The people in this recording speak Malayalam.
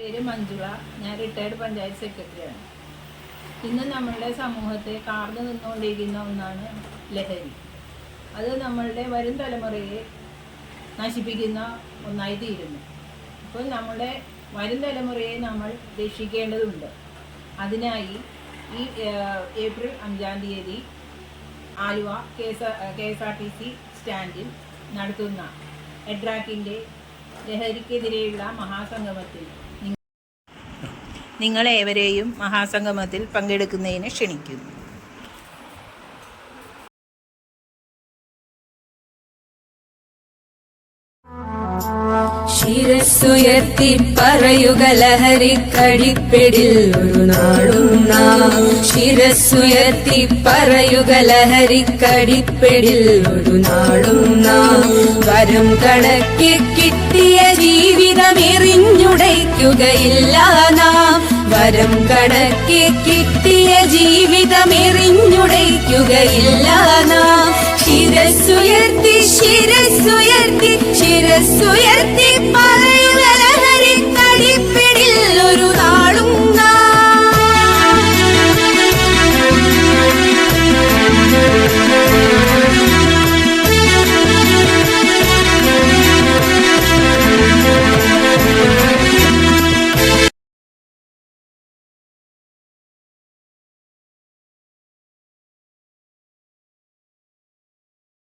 പേര് മഞ്ജുള. ഞാൻ റിട്ടയർഡ് പഞ്ചായത്ത് സെക്രട്ടറിയാണ് ഇന്ന് നമ്മളുടെ സമൂഹത്തെ കാർന്നു നിന്നുകൊണ്ടിരിക്കുന്ന ഒന്നാണ് ലഹരി. അത് നമ്മളുടെ വരും തലമുറയെ നശിപ്പിക്കുന്ന ഒന്നായി തീരുന്നു. അപ്പോൾ നമ്മുടെ വരും തലമുറയെ നമ്മൾ രക്ഷിക്കേണ്ടതുണ്ട്. അതിനായി ഈ ഏപ്രിൽ അഞ്ചാം തീയതി Aluva K S R T C സ്റ്റാൻഡിൽ നടത്തുന്ന എഡ്രാക്കിന്റെ ലഹരിക്കെതിരെയുള്ള മഹാസംഗമത്തിൽ നിങ്ങളേവരെയും മഹാസംഗമത്തിൽ പങ്കെടുക്കുന്നതിന് ക്ഷണിക്കുന്നു. ശിരസ്സുയർത്തി പറയുക ലഹരിക്കടിപ്പിടിൽ ഒരു നാടും നാം. ശിരസ്സുയർത്തി പറയുക ലഹരിക്കടിപ്പിടിൽ ഒരു നാടും നാം. വരം കണക്കി കിട്ടിയ ജീവിതം എറിഞ്ഞുടയ്ക്കുകയില്ല നാം. വരം കണക്കെ കിട്ടിയ ജീവിതം എറിഞ്ഞുടയ്ക്കുകയില്ല നാം. ശിരസ്സുയർത്തി ശിരസ്സുയർത്തി ശിരസ്സുയർത്തി പറ